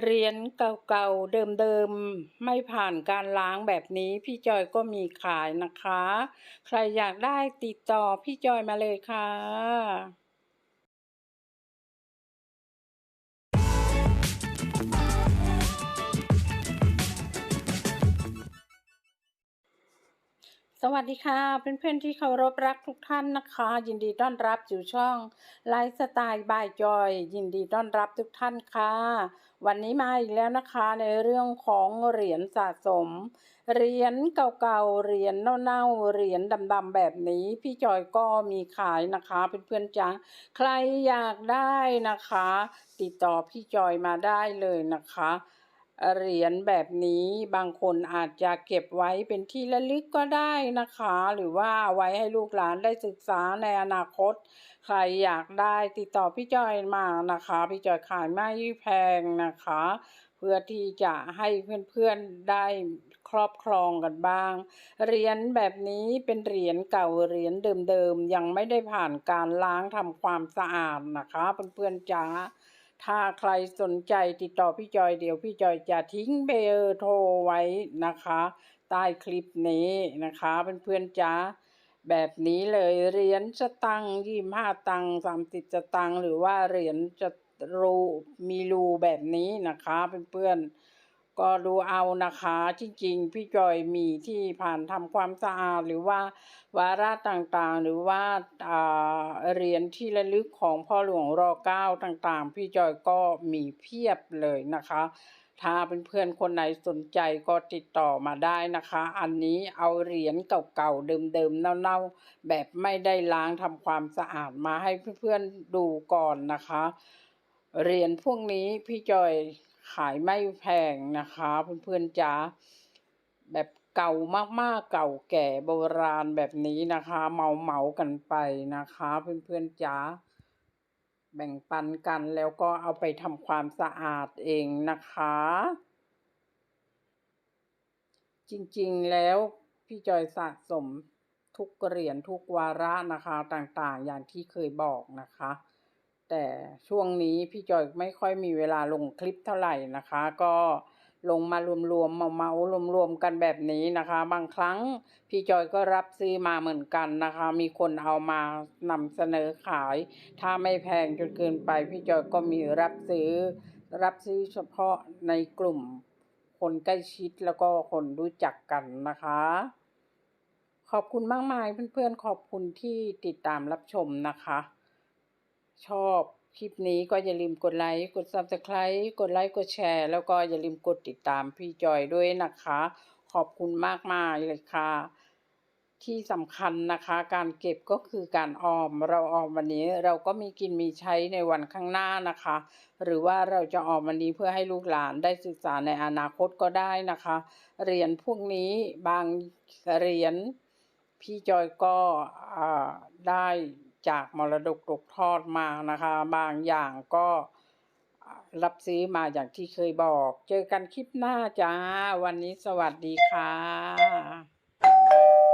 เหรียญเก่าๆเดิมๆไม่ผ่านการล้างแบบนี้ พี่จอยก็มีขายนะคะ ใครอยากได้ติดต่อพี่จอยมาเลยค่ะ สวัสดีค่ะเพื่อนๆที่เคารพรักทุกท่านนะคะ ยินดีต้อนรับสู่ช่องไลฟ์สไตล์บายจอย ยินดีต้อนรับทุกท่านค่ะ วันนี้มาอีกแล้วนะคะในเรื่องของเหรียญสะสมเหรียญเก่าๆเหรียญเน่าๆเหรียญดำๆแบบนี้ พี่จอยก็มีขายนะคะเพื่อนๆจ้าใครอยากได้นะคะ ติดต่อพี่จอยมาได้เลยนะคะ เหรียญแบบนี้บางคนอาจจะเก็บไว้เป็นที่ระลึกก็ได้นะคะ หรือว่าเอาไว้ให้ลูกหลานได้ศึกษาในอนาคต ใครอยากได้ติดต่อพี่จอยมานะคะ พี่จอยขายไม่แพงนะคะ เพื่อที่จะให้เพื่อนๆได้ครอบครองกันบ้าง เหรียญแบบนี้เป็นเหรียญเก่าเหรียญเดิมๆยังไม่ได้ผ่านการล้างทำความสะอาดนะคะเพื่อนๆจ้า ถ้าใครสนใจติดต่อพี่จอยเดี๋ยวพี่จอยจะทิ้งเบอร์โทรไว้นะคะ ใต้คลิปนี้นะคะเพื่อนๆจ้าแบบนี้เลยเหรียญสตังยี่ห้าตังสามสิบสตังหรือว่าเหรียญจะรูมีรูแบบนี้นะคะเพื่อนๆ ก็ดูเอานะคะจริงๆ พี่จอยมีที่ผ่านทำความสะอาดหรือว่าวาระต่างๆ หรือว่าเหรียญที่ระลึกของพ่อหลวงรอเก้าต่างๆ พี่จอยก็มีเพียบเลยนะคะ ถ้าเป็นเพื่อนคนไหนสนใจก็ติดต่อมาได้นะคะ อันนี้เอาเหรียญเก่าๆ เดิมๆ เน่าๆ แบบไม่ได้ล้างทำความสะอาดมาให้เพื่อนๆดูก่อนนะคะเหรียญพวกนี้พี่จอย ขายไม่แพงนะคะเพื่อนๆจ๋าแบบเก่ามากๆเก่าแก่โบราณแบบนี้นะคะ เมาเมากันไปนะคะ เพื่อนๆจ๋าแบ่งปันกันแล้วก็เอาไปทำความสะอาดเองนะคะ จริงๆแล้วพี่จอยสะสมทุกเหรียญทุกวาระนะคะต่างๆ อย่างที่เคยบอกนะคะ แต่ช่วงนี้พี่จอยไม่ค่อยมีเวลาลงคลิปเท่าไหร่นะคะ ก็ลงมารวมๆมเมาๆรวมๆกันแบบนี้นะคะ บางครั้งพี่จอยก็รับซื้อมาเหมือนกันนะคะ มีคนเอามานำเสนอขาย ถ้าไม่แพงจนเกินไป พี่จอยก็มีรับซื้อ รับซื้อเฉพาะในกลุ่มคนใกล้ชิดแล้วก็คนรู้จักกันนะคะ ขอบคุณมากมายเพื่อนๆขอบคุณที่ติดตามรับชมนะคะ ชอบคลิปนี้ก็อย่าลืมกดไลค์ กด subscribe กดไลค์ กดแชร์ แล้วก็อย่าลืมกดติดตามพี่จอยด้วยนะคะ ขอบคุณมากมายเลยค่ะ ที่สำคัญนะคะ การเก็บก็คือการออม เราออมวันนี้เราก็มีกินมีใช้ในวันข้างหน้านะคะ หรือว่าเราจะออมวันนี้เพื่อให้ลูกหลานได้ศึกษาในอนาคตก็ได้นะคะ เหรียญพวกนี้บางเหรียญพี่จอยก็อ่าได้ จากมรดกตกทอดมานะคะ บางอย่างก็รับซื้อมาอย่างที่เคยบอก เจอกันคลิปหน้าจ้า วันนี้สวัสดีค่ะ